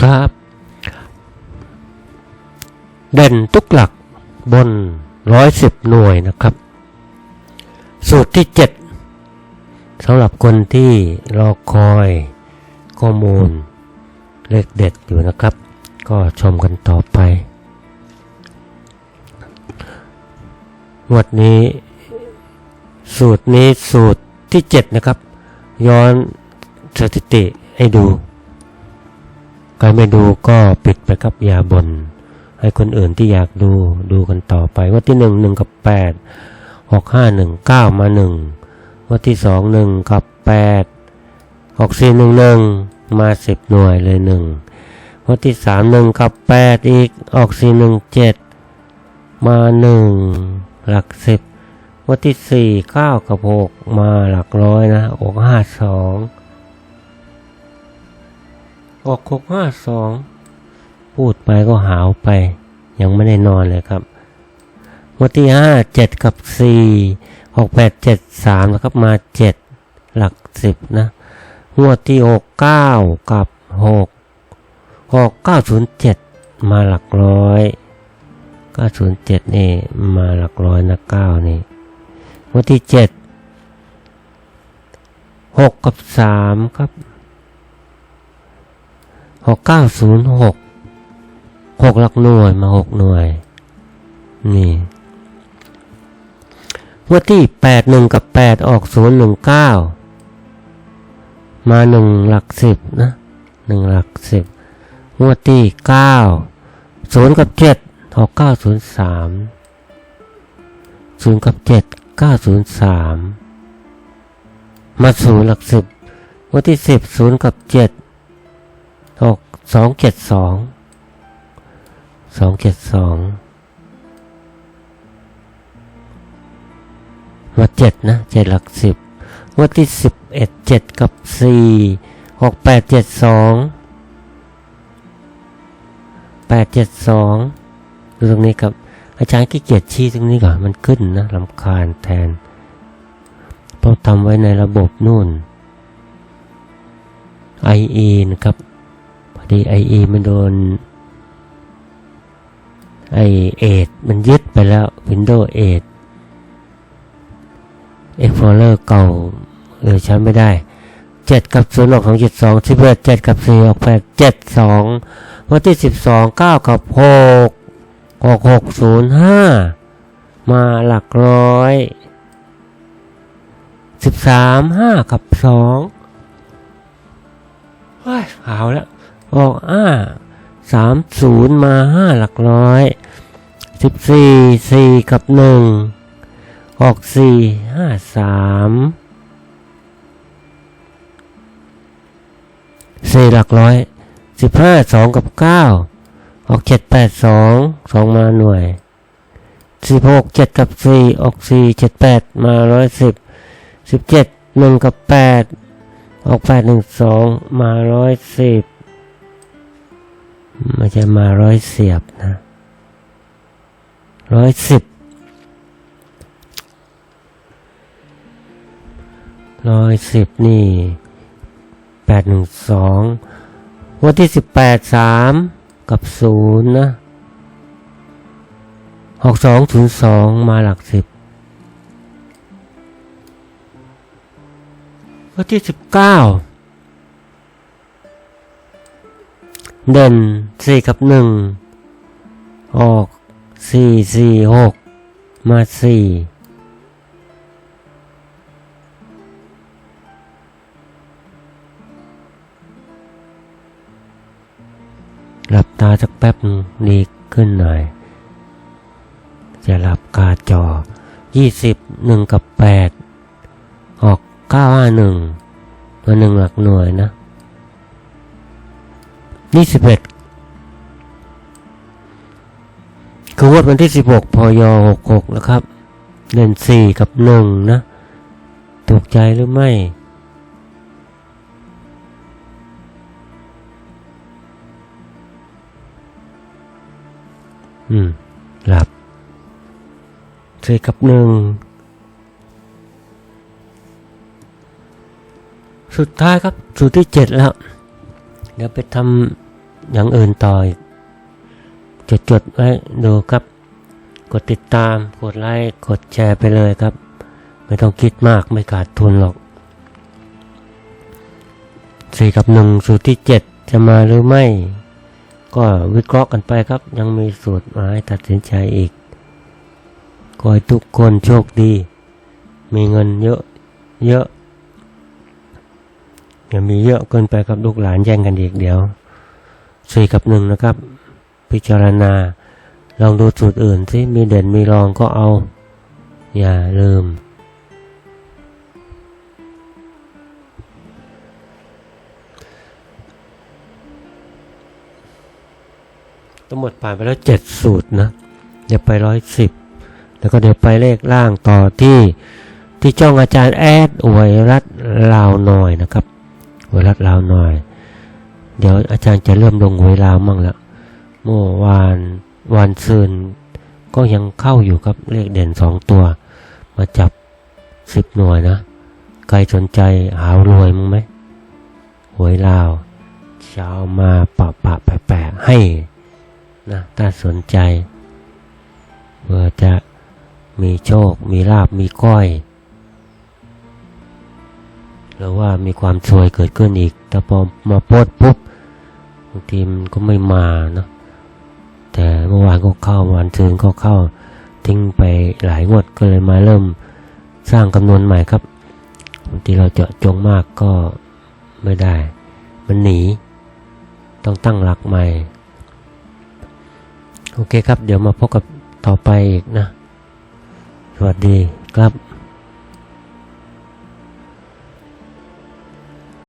ครับ เด่นทุกหลักบนร้อยสิบหน่วยนะครับ สูตรที่เจ็ดสำหรับคนที่รอคอยข้อมูลเลขเด็ดอยู่นะครับ ก็ชมกันต่อไปงวดนี้ สูตรนี้สูตรที่เจ็ดนะครับ ย้อนสถิติให้ดู ใครไม่ดูก็ปิดไปครับยาบน ให้คนอื่นที่อยากดูดูกันต่อไปว่าที่หนึ่งหนึ่งกับแปดหกห้าหนึ่งเก้ามาหนึ่งว่าที่สองหนึ่งกับแปดหกสี่หนึ่งหนึ่งมาสิบหน่วยเลยหนึ่งว่าที่สามหนึ่งกับแปดอีกออกสี่หนึ่งเจ็ดมาหนึ่งหลักสิบว่าที่สี่เก้ากับหกมาหลักร้อยนะออกห้าสอง ออกหกห้าสองพูดไปก็หาวไป ยังไม่ได้นอนเลยครับวันที่ห้าเจ็ดกับสี่หกแปดเจ็ดสามนะครับมาเจ็ดหลักสิบนะงวดที่หกเก้ากับหกหกเก้าศูนย์เจ็ดมาหลักร้อยเก้าศูนย์เจ็ดนี่มาหลักร้อยนะเก้านี่งวันที่เจ็ดหกกับสามครับ หกเก้าศูนย์หกหกหลักหน่วยมาหกหน่วย นี่งวดที่แปดหนึ่งกับแปดออกศูนย์หนึ่งเก้ามาหนึ่งหลักสิบนะหนึ่งหลักสิบงวดที่เก้าศูนย์กับเจ็ดออกเก้าศูนย์สามศูนย์กับเจ็ดเก้าศูนย์สามมาศูนย์หลักสิบงวดที่สิบศูนย์กับเจ็ด สองเจ็ดสองสองเจ็ดสองมาเจ็ดนะเจ็ดหลักสิบวันที่สิบเอ็ดเจ็ดกับสี่หกแปดเจ็ดสองแปดเจ็ดสองดูตรงนี้ครับอาจารย์ขี้เกียจชี้ตรงนี้ก่อนมันขึ้นนะลำคาญแทนเพราะทำไว้ในระบบนู่น IE นะครับ ติไอเอมันโดนไอเอทมันยึดไปแล้ววินโดว์เอท Explorer เก่าเลยใช้ไม่ได้เจ็ดกับศูนย์ออกสองเจ็ดสองสิบเอ็ดเจ็ดกับสี่ออกแปดเจ็ดสองวันที่สิบสองเก้ากับหกหกหกศูนย์ห้ามาหลักร้อยสิบสามห้ากับสองเฮ้ยเอาแล้ว ออกอ้าสามศูนย์มาห้าหลักร้อยสิบสี่สี่กับหนึ่งออกสี่ห้าสามสี่หลักร้อยสิบห้าสองกับเก้าออกเจ็ดแปดสองสองมาหน่วยสิบหกเจ็ดกับสี่ออกสี่เจ็ดแปดมาร้อยสิบสิบเจ็ดหนึ่งกับแปดออกแปดหนึ่งสองมาร้อยสิบ มันจะมาร้อยเสียบนะร้อยสิบร้อยสิบนี่แปดหนึ่งสองวันที่สิบแปดสามกับศูนย์นะหกสองศูนย์สองมาหลักสิบวันที่สิบเก้า เด่นสี่กับหนึ่งออกสี่สี่หกมาสี่หลับตาสักแป๊บดีขึ้นหน่อย จะหลับกาจอยี่สิบหนึ่งกับแปดออกเก้าห้าหนึ่งมาหนึ่งหลักหน่วยนะ ยี่สิบเอ็ดคือวดวันที่สิบหกพยหกหกนะครับ เด่นสี่กับหนึ่งนะ ถูกใจหรือไม่อืมหลับสี่กับหนึ่ง สุดท้ายครับ สูตรที่เจ็ดแล้ว ดี๋ยวไปทำอย่างอื่นต่อจดจดไว้ดูครับ กดติดตาม กดไลค์ กดแชร์ไปเลยครับ ไม่ต้องคิดมากไม่ขาดทุนหรอกสี่กับหนึ่งสูตรที่เจ็ดจะมาหรือไม่ ก็วิเคราะห์กันไปครับ ยังมีสูตรมาให้ตัดสินใจอีกขอให้ทุกคนโชคดี มีเงินเยอะเยอะ ย่ามีเยอะเกินไปครับลูกหลานแย่งกันอีกเดี๋ยวสี่กับหนึ่งนะครับ พิจารณา ลองดูสูตรอื่นสิมีเด่นมีรองก็เอา อย่าลืม ทั้งหมดผ่านไปแล้วเจ็ดสูตรนะเดี๋ยวไปร้อยสิบแล้วก็เดี๋ยวไปเลขล่างต่อที่ที่จ้องอาจารย์แอดอวยรัดลาวหน่อยนะครับ อวยรัดลาวหน่อย เดี๋ยวอาจารย์จะเริ่มลงหวลาวมั่งละเมื่อวานวันซืนก็ยังเข้าอยู่ครับเลขเด่นสองตัว มาจับสิบหน่วยนะ ใครสนใจหารวยมั้งไหมหวยลาวจะเอามาปะปะแปะแปะให้นะถ้าสนใจเพื่อจะมีโชค มีลาบมีก้อย หรือว่ามีความช่วยเกิดขึ้นอีก แต่พอมาโพดปุ๊บบางทีมันก็ไม่มาเนาะแต่เมื่อวานก็เข้าวันซืนก็เข้าทิ้งไปหลายงวดก็เลยมาเริ่มสร้างคำนวณใหม่ครับบางทีเราเจาะจงมากก็ไม่ได้ มันหนี ต้องตั้งหลักใหม่ โอเคครับ เดี๋ยวมาพบกับต่อไปอีกนะ สวัสดีครับ